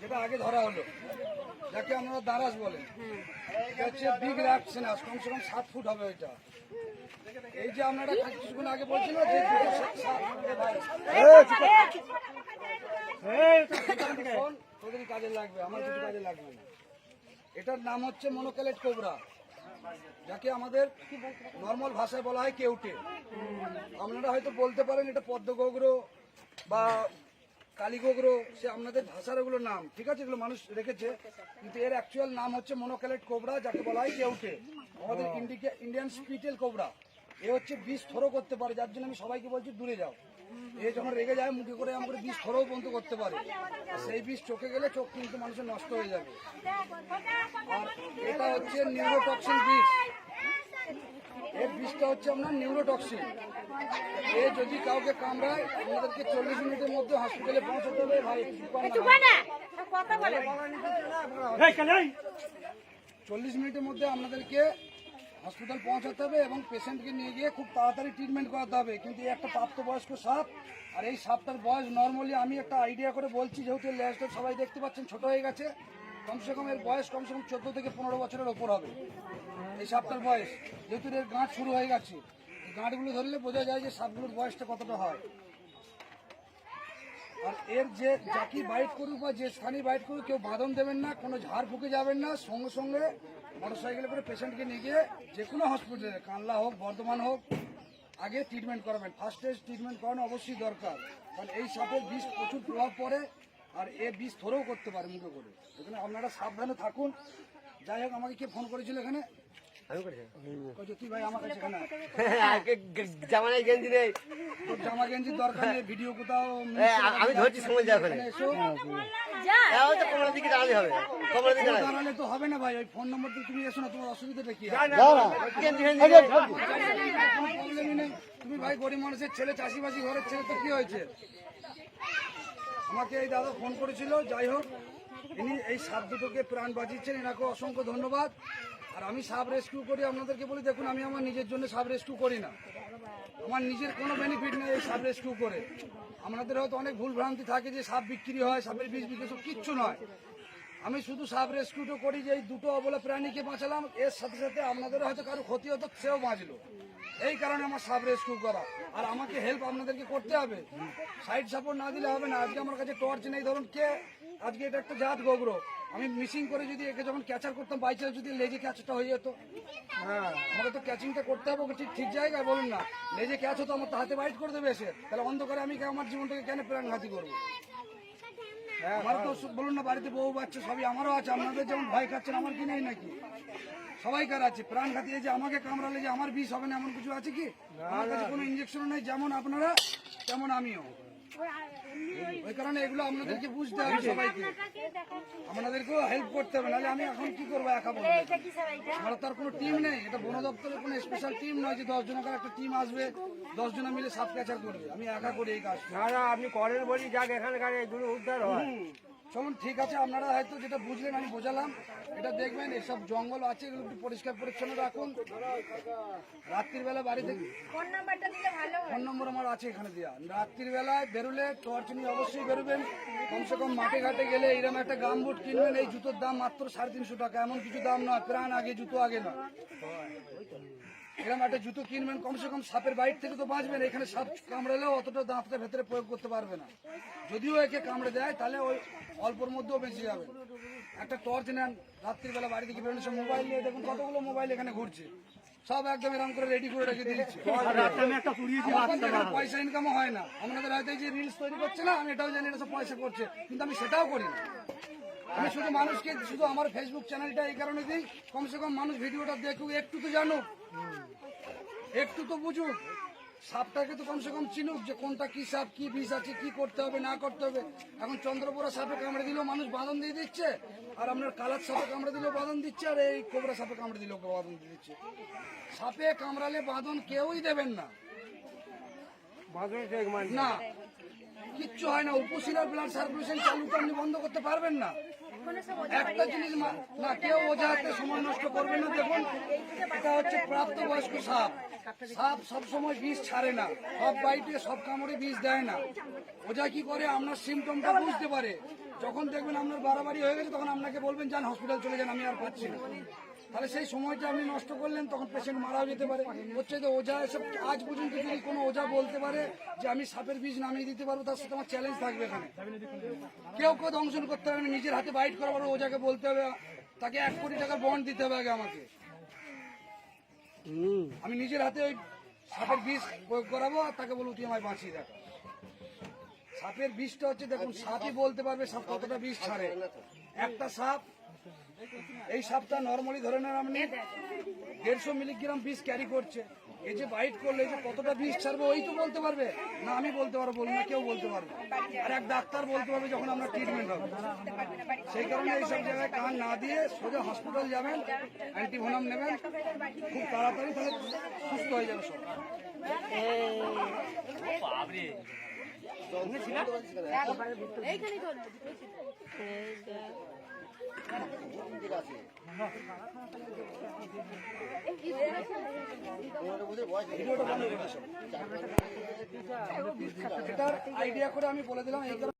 যেটা আগে ধরা হলো। যাকে আমরা বলেন এটা হচ্ছে বিগ কমসে কম সাত ফুট হবে এই যে আগে যে লাগবে কাজে লাগবে না। এটার নাম হচ্ছে মনোক্যালেট কোবরা যাকে আমাদের নর্মাল ভাষায় বলা হয় কেউটে। আপনারা হয়তো বলতে পারেন এটা পদ্মগোগ্র বা কালীগোগ্র সে আপনাদের ভাষার ওগুলো নাম। ঠিক আছে এগুলো মানুষ রেখেছে। কিন্তু এর অ্যাকচুয়াল নাম হচ্ছে মনোক্যালেট কোবরা যাকে বলা হয় কেউটে। আমাদের ইন্ডিয়ান স্পিটেল কোবরা এ হচ্ছে বিষ থ্রো করতে পারে যার জন্য আমি সবাইকে বলছি দূরে যাও। এ যখন রেগে যায় মুখে করে আমাকে বিষ থ্রো বন্ধ করতে পারে। সেই বিষ চোখে গেলে চোখ কিন্তু মানুষের নষ্ট হয়ে যাবে। আর এটা হচ্ছে নিউরোটক্সিন বিষ। এর বিষটা হচ্ছে আপনার নিউরোটক্সিন এ যদি কাউকে কামড়ায় আমাদেরকে চল্লিশ মিনিটের মধ্যে হসপিটালে পৌঁছাতে হবে ভাই চল্লিশ মিনিটের মধ্যে আপনাদেরকে হসপিটাল পৌঁছাতে হবে এবং পেশেন্টকে নিয়ে গিয়ে খুব তাড়াতাড়ি ট্রিটমেন্ট করাতে হবে। কিন্তু একটা প্রাপ্তবয়স্ক সাপ আর এই সাপটার বয়স নর্মালি আমি একটা আইডিয়া করে বলছি যেহেতু এর লেজটা সবাই দেখতে পাচ্ছেন ছোট হয়ে গেছে। কমসে কম এর বয়স কমসে কম চোদ্দ থেকে পনেরো বছরের ওপর হবে। এই সাপটার বয়স যেহেতু এর গাঁট শুরু হয়ে গেছে। গাঁটগুলো ধরলে বোঝা যায় যে সাপগুলোর বয়সটা কতটা হয়। আর এর যে যাকি বাইট করুক বা যে স্থানীয় বাইট করুক, কেউ বাঁধন দেবেন না, কোনো ঝাড় ফুকে যাবেন না, সঙ্গে সঙ্গে মোটর সাইকেলে করে পেশেন্টকে নিয়ে গিয়ে যে কোনো হসপিটালে কানলা হোক, বর্ধমান হোক, আগে ট্রিটমেন্ট করাবেন। ফার্স্ট এড ট্রিটমেন্ট করানো অবশ্যই দরকার। কারণ এই সাপের বিষ প্রচুর প্রভাব পড়ে, আর এ বিষ ধরেও করতে পারে মুখে করে। এখানে আপনারা সাবধানে থাকুন। যাই হোক, আমাকে কে ফোন করেছিল এখানে? আমি। আগে জামানাই গেঞ্জি নেই। জামা গেঞ্জির দরকার নেই ভিডিও কোথাও এ, আমি ধরছি সময় যা। ওখানে এ, ওই তো কোমরের দিকে দাঁড়ালে হবে। কোমরের দিকে দাঁড়ালে। তো হবে না ভাই ওই ফোন নম্বর দিয়ে তুমি এসো না তোমার অসুবিধাটা কি? গেঞ্জি গেঞ্জি তুমি ভাই গরিব মানুষের ছেলে চাষিবাসি ঘরের ছেলে তো কি হয়েছে? আমাকে এই দাদা ফোন করেছিল যাই হোক ইনি এই সাপ দুটোকে প্রাণ বাঁচিয়েছেন এনাকে অসংখ্য ধন্যবাদ। আর আমি সাপ রেস্কিউ করি, আপনাদেরকে বলি, দেখুন, আমি আমার নিজের জন্য সাপ রেস্কিউ করি না। আমার নিজের কোনো বেনিফিট নেই এই সাপ রেস্কিউ করে। আমাদের হয়তো অনেক ভুল ভ্রান্তি থাকে যে সাপ বিক্রি হয়, সাপের বীজ বিক্রি সব কিচ্ছু নয়। আমি শুধু সাপ রেস্কিউটো করি যে এই দুটো অবলা প্রাণীকে বাঁচালাম, এর সাথে সাথে আপনাদের হয়তো কারও ক্ষতি হতো, সেও বাঁচলো। এই কারণে আমার সাব রেস্কিউ করা। আর আমাকে হেল্প আপনাদেরকে করতে হবে। সাইড সাপোর্ট না দিলে হবে না। আজকে আমার কাছে টর্চ নেই। ধরুন কে আজকে এটা একটা জাত গোগ্র আমি মিসিং করে যদি একে যখন ক্যাচার করতাম বাই চান্স যদি লেজে ক্যাচটা হয়ে যেত। হ্যাঁ আমাকে তো ক্যাচিংটা করতে হবে ঠিক ঠিক জায়গায় বলুন না। লেজে ক্যাচ হতো আমার তো হাতে বাইট করে দেবে এসে তাহলে অন্ধকারে আমি আমার জীবনটাকে কেন প্রাণঘাতী করব? আমার তো সব- বলুন না বাড়িতে বউ বাচ্চা সবই আমারও আছে আপনাদের যেমন ভয় খাচ্ছেন আমার কি নেই নাকি? সবাইকার আছে? প্রাণ খাতি যে আমাকে কামড়ালে যে আমার বিষ হবে না এমন কিছু আছে কি? আমার কাছে কোনো ইঞ্জেকশন নেই যেমন আপনারা তেমন আমিও। ওই কারণে এগুলো আপনাদেরকে বুঝতে হবে সবাইকে। আপনাদেরকেও হেল্প করতে হবে নাহলে আমি এখন কি করব একা বলব আমার তার আর কোনো টিম নেই এটা বন দপ্তরের কোনো স্পেশাল টিম নয় যে দশ জনের একটা টিম আসবে দশ জনে মিলে সাপ ক্যাচার করবে। আমি একা করি এই কাজ না না আপনি করেন বলি যাক এখানকার এগুলো উদ্ধার হয়। চলুন ঠিক আছে আপনারা হয়তো যেটা বুঝলেন আমি বোঝালাম। এটা দেখবেন এসব জঙ্গল আছে এগুলো একটু পরিষ্কার পরিচ্ছন্ন রাখুন। রাত্রির বেলা বাড়ি থেকে ফোন নম্বর আমার আছে এখানে দেওয়া রাত্রির বেলায় বেরোলে টর্চ নিয়ে অবশ্যই বেরোবেন। কমসে কম মাঠে ঘাটে গেলে এইরকম একটা গাম বুট কিনবেন এই জুতোর দাম মাত্র সাড়ে তিনশো টাকা। এমন কিছু দাম নয় প্রাণ আগে জুতো আগে নয়। এরকম একটা জুতো কিনবেন কমসে কম সাপের বাইট থেকে তো বাঁচবেন। এখানে সাপ কামড়ালেও অতটা দাঁতটা ভেতরে প্রয়োগ করতে পারবে না। যদিও একে কামড়ে দেয় তাহলে ওই অল্পর মধ্যেও বেঁচে যাবে। একটা টর্চ নেন রাত্রিবেলা বাড়ি থেকে বেরোনো মোবাইল নিয়ে দেখুন কতগুলো মোবাইল এখানে ঘুরছে। সব একদম এরকম করে রেডি করে রেখে দিয়েছি পয়সা ইনকামও হয় না। আমাদের হয়তো যে রিলস তৈরি করছে না আমি এটাও জানি এটা সব পয়সা করছে। কিন্তু আমি সেটাও করি না। আমি শুধু মানুষকে শুধু আমার ফেসবুক চ্যানেলটা এই কারণে দিই। কমসে কম মানুষ ভিডিওটা দেখুক একটু তো জানুক। একটু তো বুঝুক সাপটাকে তো কমসে কম চিনুক যে কোনটা কি সাপ কি বিষ আছে কি করতে হবে না করতে হবে। এখন চন্দ্রপুরা সাপে কামড়ে দিলেও মানুষ বাঁধন দিয়ে দিচ্ছে আর আপনার কালার সাপে কামড়ে দিলেও বাঁধন দিচ্ছে আর এই কোবরা সাপে কামড়ে দিলেও বাঁধন দিয়ে দিচ্ছে। সাপে কামড়ালে বাঁধন কেউই দেবেন না। না কিচ্ছু হয় না উপশিলার ব্লাড সার্কুলেশন চালু আপনি বন্ধ করতে পারবেন না। একটা জিনিস না কেউ ওজা একটা সময় নষ্ট করবে না। দেখুন, এটা হচ্ছে প্রাপ্তবয়স্ক সাপ। সাপ সবসময় বিষ ছাড়ে না। সব বাইটে সব কামড়ে বিষ দেয় না। ওঝা কি করে? আপনার সিমটমটা বুঝতে পারে। যখন দেখবেন আপনার বাড়াবাড়ি হয়ে গেছে, তখন আপনাকে বলবেন, যান হসপিটাল চলে যান, আমি আর পাচ্ছি না। তাহলে সেই সময়টা আপনি নষ্ট করলেন, তখন পেশেন্ট মারাও যেতে পারে। হচ্ছে যে ওঝা এসব, আজ পর্যন্ত যদি কোনো ওঝা বলতে পারে যে, আমি সাপের বীজ নামিয়ে দিতে পারব, তার সাথে আমার চ্যালেঞ্জ থাকবে এখানে। কেউ কেউ দংশন করতে হবে নিজের হাতে বাইট করা পারব ওজাকে বলতে হবে, তাকে এক কোটি টাকার বন্ড দিতে হবে আগে আমাকে। আমি নিজের হাতে ওই সাপের বিষ প্রয়োগ করাবো আর তাকে বলব, তুই আমায় বাঁচিয়ে দেখ সাপের বিষটা হচ্ছে, দেখুন, সাপই বলতে পারবে সাপ কতটা বিষ ছাড়ে। একটা সাপ, এই সাপটা নর্মালি ধরে নেন আপনি, দেড়শো মিলিগ্রাম বিষ ক্যারি করছে। এই যে বাইট করলে এই যে কতটা বিষ ছাড়বে ওই তো বলতে পারবে? না আমি বলতে পারব না কেউ বলতে পারবে আর এক ডাক্তার বলতে পারবে যখন আমরা ট্রিটমেন্ট হবে। সেই কারণে এইসব জায়গায় কান না দিয়ে সোজা হসপিটাল যাবেন অ্যান্টিভোনাম নেবেন খুব তাড়াতাড়ি তাহলে সুস্থ হয়ে যাবে সব। এইখানে আইডিয়া করে আমি বলে দিলাম